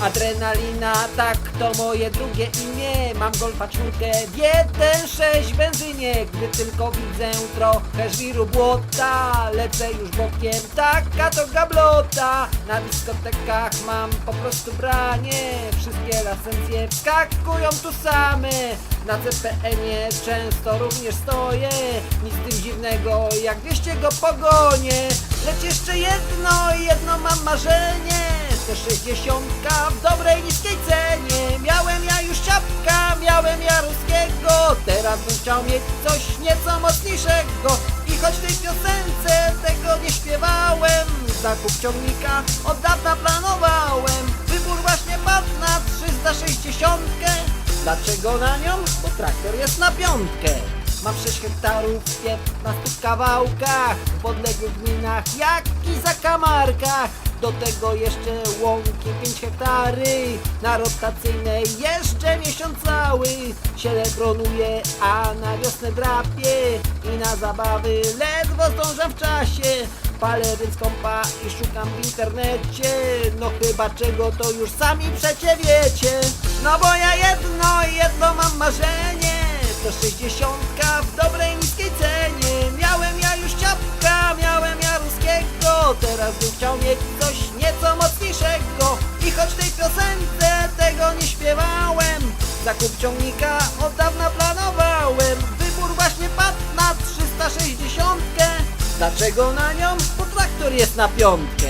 Adrenalina, tak to moje drugie imię. Mam golfa czwórkę w 1.6 benzynie. Gdy tylko widzę trochę żwiru błota Lecę już bokiem, taka to gablota. Na dyskotekach mam po prostu branie. Wszystkie licencje wskakują tu same. Na CPN-ie często również stoję. Nic tym dziwnego, jak 200 go pogonię. Lecz jeszcze jedno, jedno mam marzenie to 60 w dobrej niskiej cenie. Miałem ja już czapka, miałem ja ruskiego. Teraz bym chciał mieć coś nieco mocniejszego. I choć w tej piosence tego nie śpiewałem Zakup ciągnika od dawna planowałem. Wybór właśnie padł na 360 Dlaczego na nią? Bo traktor jest na piątkę Mam 6 hektarów w 15 kawałkach W podległych gminach, jak i zakamarkach Do tego jeszcze łąki 5 hektary Na rotacyjnej jeszcze miesiąc cały. Sielebronuję, a na wiosnę drapię I na zabawy ledwo zdążam w czasie. Palę więc kompa i szukam w internecie. No chyba czego to już sami przecie wiecie. No bo ja jedno, jedno mam marzenie To 60 w dobrej niskiej cenie. Miałem ja już ciapka, miałem ja ruskiego. Teraz bym chciał mieć coś nieco mocniejszego. I choć tej piosence tego nie śpiewałem Zakup ciągnika od dawna planowałem. Wybór właśnie padł na 360 Dlaczego na nią? Bo traktor jest na piątkę?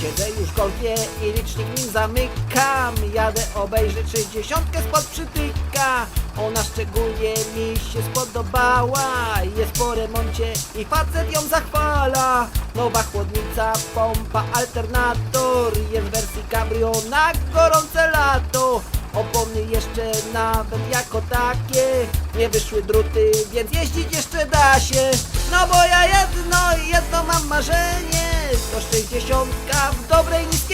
Siedzę już w golfie i licznik nim zamykam. Jadę obejrzeć 60 spod przytyka Ona szczególnie mi się spodobała. Jest po remoncie i facet ją zachwala. Nowa chłodnica, pompa, alternator. Jest w wersji cabrio na gorące lato. Opony jeszcze nawet jako takie. Nie wyszły druty, więc jeździć jeszcze da się. No bo ja jedno, jedno mam marzenie. To 60 w dobrej niskiej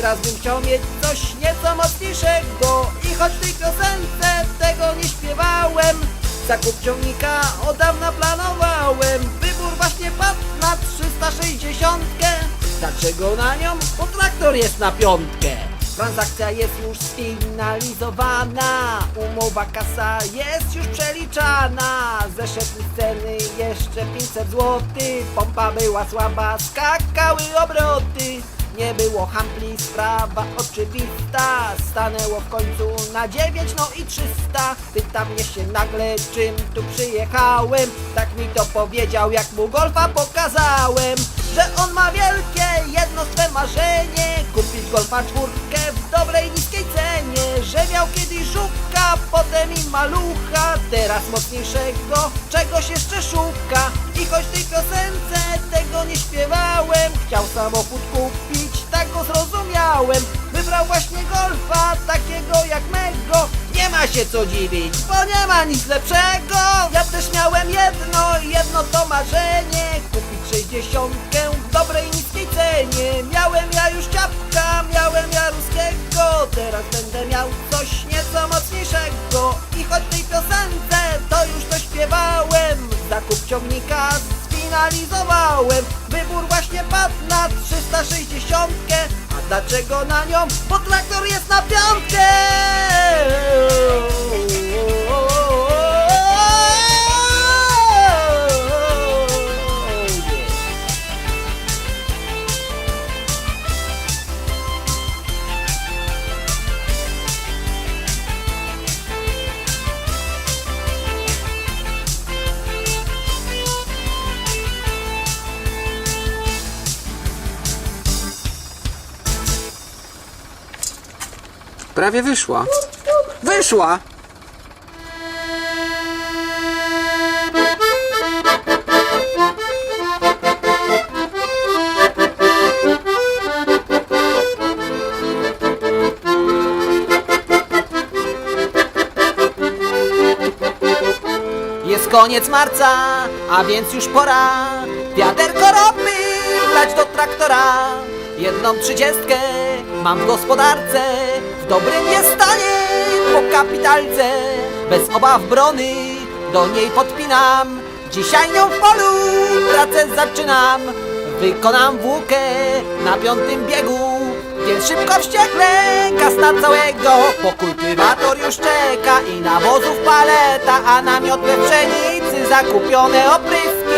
Teraz bym chciał mieć coś nieco mocniejszego I choć w tej piosence tego nie śpiewałem Zakup ciągnika od dawna planowałem Wybór właśnie padł na 360 Dlaczego na nią? Bo traktor jest na piątkę. Transakcja jest już sfinalizowana Umowa kasa jest już przeliczana. Zeszedł ceny jeszcze 500 zł Pompa była słaba, skakały obroty nie było hampli, sprawa oczywista. Stanęło w końcu na 9, no i 300 Pyta mnie się nagle, czym tu przyjechałem. Tak mi to powiedział, jak mu golfa pokazałem Że on ma wielkie, jedno swe marzenie. Kupić golfa czwórkę w dobrej, niskiej cenie Że miał kiedyś żółka, potem i malucha. Teraz mocniejszego, czegoś jeszcze szuka. I choć w tej piosence tego nie śpiewałem Chciał samochód kupić, zrozumiałem Wybrał właśnie golfa, takiego jak mego. Nie ma się co dziwić, bo nie ma nic lepszego. Ja też miałem jedno, jedno to marzenie Kupić 60 w dobrej, niskiej cenie. Miałem ja już ciapka, miałem ja ruskiego Teraz będę miał coś nieco mocniejszego. I choć tej piosence to już to śpiewałem Zakup ciągnika sfinalizowałem. Wybór właśnie padł na 360 A dlaczego na nią? Bo traktor jest na piątkę Prawie wyszła. Wyszła! Jest koniec marca, a więc już pora Wiaderko ropy wlać do traktora Jedną trzydziestkę mam w gospodarce dobrym jest stanie po kapitalce. Bez obaw brony do niej podpinam. Dzisiaj nią w polu pracę zaczynam. Wykonam włókę na piątym biegu Więc szybko wściekle na całego Po kultywator już czeka i nawozów paleta A namiot we pszenicy zakupione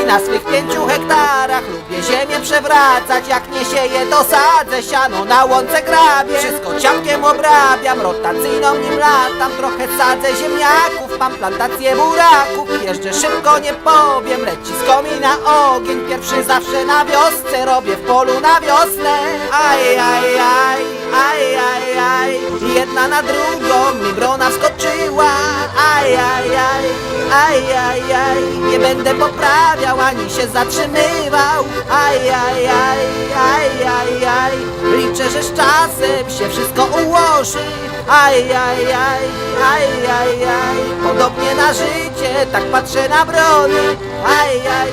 Na swych pięciu hektarach. Lubię ziemię przewracać Jak nie sieję to sadzę siano na łące grabie Wszystko ciapkiem obrabiam, rotacyjną nim latam Trochę sadzę ziemniaków, mam plantację buraków Jeżdżę szybko, nie powiem, leci z komina ogień Pierwszy zawsze na wiosce, robię w polu na wiosnę. Aj, aj, aj, aj, aj, aj. Jedna na drugą mi brona wskoczyła. Aj, aj, aj, aj, aj, aj. Nie będę poprawiał, ani się zatrzymywał. Aj, aj, aj, aj, aj, aj Liczę, że z czasem się wszystko ułoży. Aj, aj, aj, aj, aj, aj. Podobnie na życie, tak patrzę na brony. Aj, aj.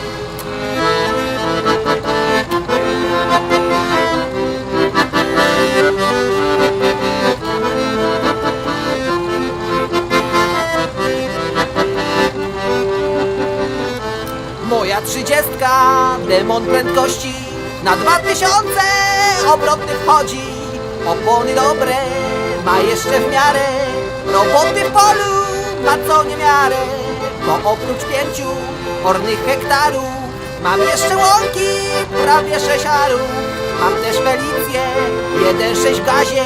Moja trzydziestka, demon prędkości Na dwa tysiące obroty wchodzi Opony dobre, ma jeszcze w miarę. Roboty w polu, ma co niemiarę Bo oprócz pięciu ornych hektarów Mam jeszcze łąki, prawie sześciaru Mam też Felicję, jeden sześć gazie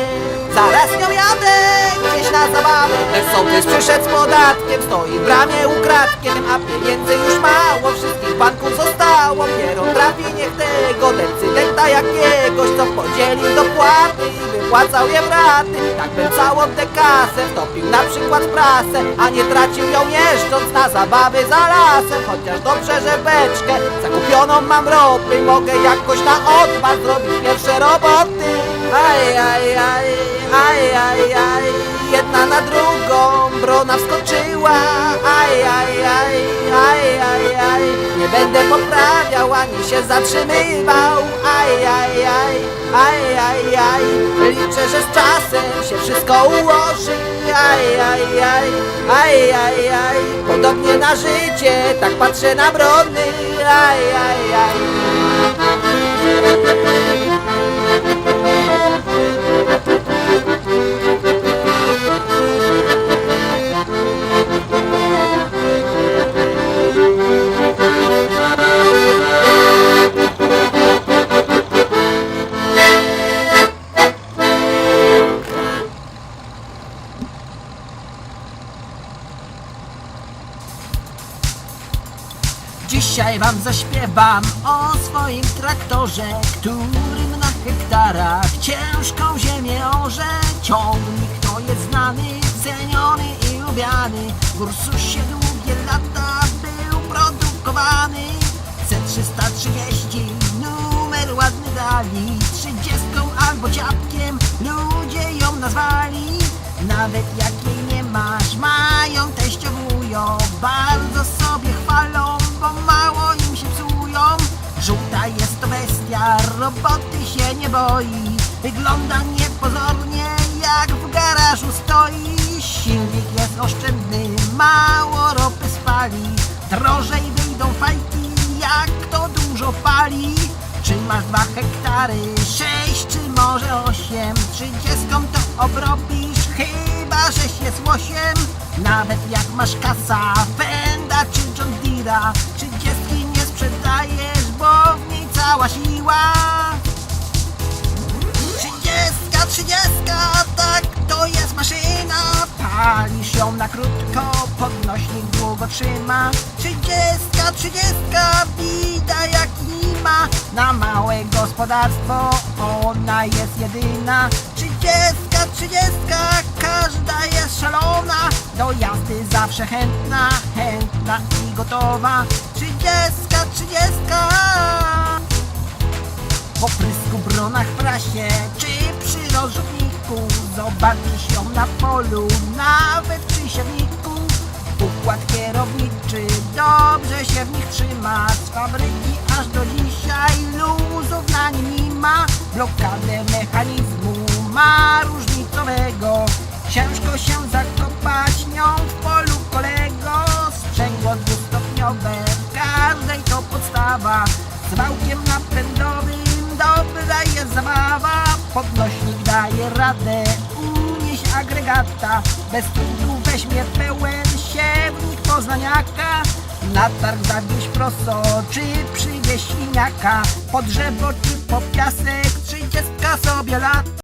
Zaraz nią jadę, gdzieś na zabawę Sołtys przyszedł z podatkiem, stoi w bramie ukradkiem A pieniędzy już mało, wszystkich banków zostało Pieron trafi niech tego decydenta jakiegoś Co podzielił dopłaty i wypłacał je w raty Tak bym całą tę kasę wtopił na przykład w prasę A nie tracił ją jeżdżąc na zabawy za lasem. Chociaż dobrze, że beczkę zakupioną mam ropy Mogę jakoś na odpad zrobić pierwsze roboty. Aj, aj, aj, aj, aj, aj Jedna na drugą brona wskoczyła Aj, aj, aj, aj, aj, aj Nie będę poprawiał ani się zatrzymywał Aj, aj, aj, aj, aj, aj Liczę, że z czasem się wszystko ułoży Aj, aj, aj, aj, aj, aj Podobnie na życie, tak patrzę na brony Aj, aj, aj Dzisiaj wam zaśpiewam o swoim traktorze, którym na hektarach ciężką ziemię orze. Ciągnik to jest znany, ceniony i lubiany. W Ursusie długie lata był produkowany. C330 numer ładny dali, trzydziestką albo ciapkiem ludzie ją nazwali. Nawet jak jej nie masz, roboty się nie boi, wygląda niepozornie, jak w garażu stoi. Silnik jest oszczędny, mało ropy spali, drożej wyjdą fajki, jak to dużo pali. Czy masz dwa hektary, sześć czy może osiem? Trzydziestką to obrobisz, chyba że się z łosiem. Nawet jak masz kasa, Fenda czy John Deere'a Trzydziestki nie sprzedajesz, bo w niej cała siła. Trzydziestka, trzydziestka, tak to jest maszyna. Palisz ją na krótko, podnośnik długo trzyma. Trzydziestka, trzydziestka, bida jak ma Na małe gospodarstwo ona jest jedyna. Trzydziestka, trzydziestka, każda jest szalona. Do jazdy zawsze chętna, chętna i gotowa. Trzydziestka, trzydziestka po prysku, bronach, prasie czy przy rozrzutniku Zobaczysz ją na polu, nawet przy siewniku Układ kierowniczy dobrze się w nich trzyma Z fabryki aż do dzisiaj luzów na nim nie ma. Blokadę mechanizmu ma różnicowego. Ciężko się zakopać nią w polu kolego. Sprzęgło dwustopniowe, w każdej to podstawa. Z wałkiem napędowym zabawa Podnośnik daje radę. Unieść agregata Bez trudu weźmie pełen siewnik poznaniaka. Na targ zawieźć prosto, czy przywieźć świniaka Po drzewo, czy po piasek, trzydziestka sobie lat